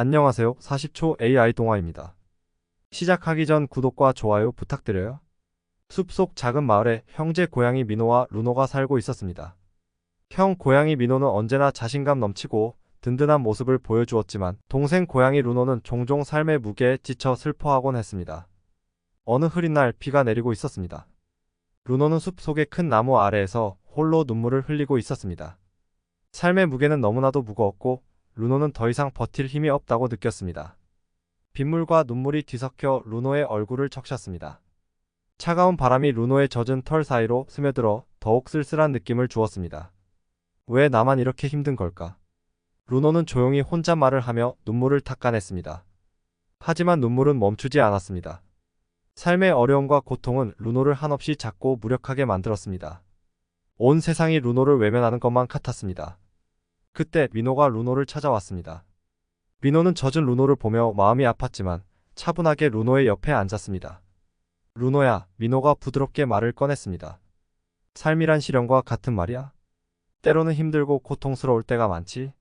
안녕하세요. 40초 AI 동화입니다. 시작하기 전 구독과 좋아요 부탁드려요. 숲속 작은 마을에 형제 고양이 민호와 루노가 살고 있었습니다. 형 고양이 민호는 언제나 자신감 넘치고 든든한 모습을 보여주었지만 동생 고양이 루노는 종종 삶의 무게에 지쳐 슬퍼하곤 했습니다. 어느 흐린 날 비가 내리고 있었습니다. 루노는 숲속의 큰 나무 아래에서 홀로 눈물을 흘리고 있었습니다. 삶의 무게는 너무나도 무거웠고 루노는 더 이상 버틸 힘이 없다고 느꼈습니다. 빗물과 눈물이 뒤섞여 루노의 얼굴을 적셨습니다. 차가운 바람이 루노의 젖은 털 사이로 스며들어 더욱 쓸쓸한 느낌을 주었습니다. 왜 나만 이렇게 힘든 걸까? 루노는 조용히 혼잣말을 하며 눈물을 닦아냈습니다. 하지만 눈물은 멈추지 않았습니다. 삶의 어려움과 고통은 루노를 한없이 작고 무력하게 만들었습니다. 온 세상이 루노를 외면하는 것만 같았습니다. 그때 민호가 루노를 찾아왔습니다. 민호는 젖은 루노를 보며 마음이 아팠지만 차분하게 루노의 옆에 앉았습니다. 루노야, 민호가 부드럽게 말을 꺼냈습니다. 삶이란 시련과 같은 말이야. 때로는 힘들고 고통스러울 때가 많지.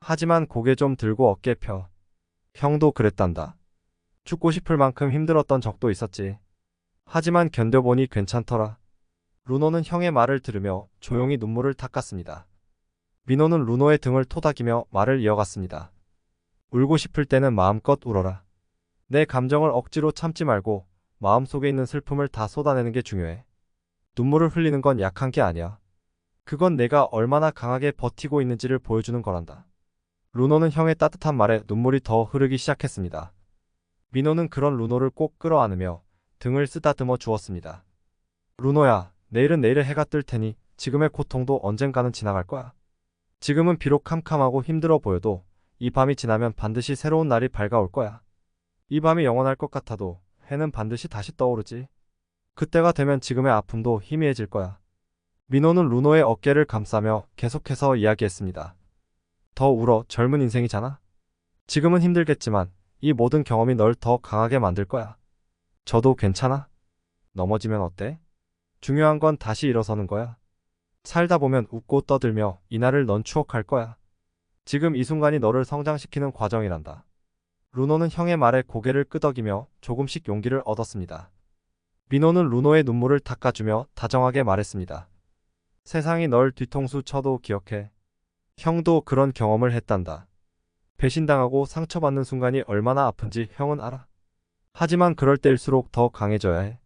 하지만 고개 좀 들고 어깨 펴. 형도 그랬단다. 죽고 싶을 만큼 힘들었던 적도 있었지. 하지만 견뎌보니 괜찮더라. 루노는 형의 말을 들으며 조용히 눈물을 닦았습니다. 민호는 루노의 등을 토닥이며 말을 이어갔습니다. 울고 싶을 때는 마음껏 울어라. 내 감정을 억지로 참지 말고 마음속에 있는 슬픔을 다 쏟아내는 게 중요해. 눈물을 흘리는 건 약한 게 아니야. 그건 내가 얼마나 강하게 버티고 있는지를 보여주는 거란다. 루노는 형의 따뜻한 말에 눈물이 더 흐르기 시작했습니다. 민호는 그런 루노를 꼭 끌어안으며 등을 쓰다듬어 주었습니다. 루노야, 내일은 내일의 해가 뜰 테니 지금의 고통도 언젠가는 지나갈 거야. 지금은 비록 캄캄하고 힘들어 보여도 이 밤이 지나면 반드시 새로운 날이 밝아올 거야. 이 밤이 영원할 것 같아도 해는 반드시 다시 떠오르지. 그때가 되면 지금의 아픔도 희미해질 거야. 민호는 루노의 어깨를 감싸며 계속해서 이야기했습니다. 더 울어 젊은 인생이잖아. 지금은 힘들겠지만 이 모든 경험이 널 더 강하게 만들 거야. 저도 괜찮아. 넘어지면 어때? 중요한 건 다시 일어서는 거야. 살다 보면 웃고 떠들며 이날을 넌 추억할 거야. 지금 이 순간이 너를 성장시키는 과정이란다. 루노는 형의 말에 고개를 끄덕이며 조금씩 용기를 얻었습니다. 민호는 루노의 눈물을 닦아주며 다정하게 말했습니다. 세상이 널 뒤통수 쳐도 기억해. 형도 그런 경험을 했단다. 배신당하고 상처받는 순간이 얼마나 아픈지 형은 알아. 하지만 그럴 때일수록 더 강해져야 해.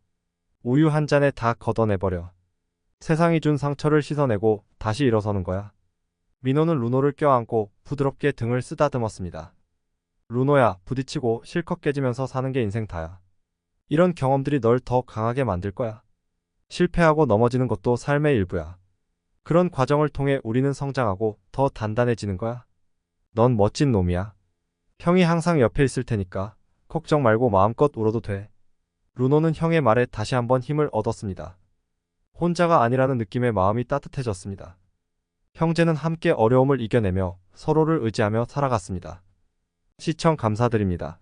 우유 한 잔에 다 걷어내버려. 세상이 준 상처를 씻어내고 다시 일어서는 거야. 민호는 루노를 껴안고 부드럽게 등을 쓰다듬었습니다. 루노야, 부딪히고 실컷 깨지면서 사는 게 인생 다야. 이런 경험들이 널더 강하게 만들 거야. 실패하고 넘어지는 것도 삶의 일부야. 그런 과정을 통해 우리는 성장하고 더 단단해지는 거야. 넌 멋진 놈이야. 형이 항상 옆에 있을 테니까 걱정 말고 마음껏 울어도 돼. 루노는 형의 말에 다시 한번 힘을 얻었습니다. 혼자가 아니라는 느낌에 마음이 따뜻해졌습니다. 형제는 함께 어려움을 이겨내며 서로를 의지하며 살아갔습니다. 시청 감사드립니다.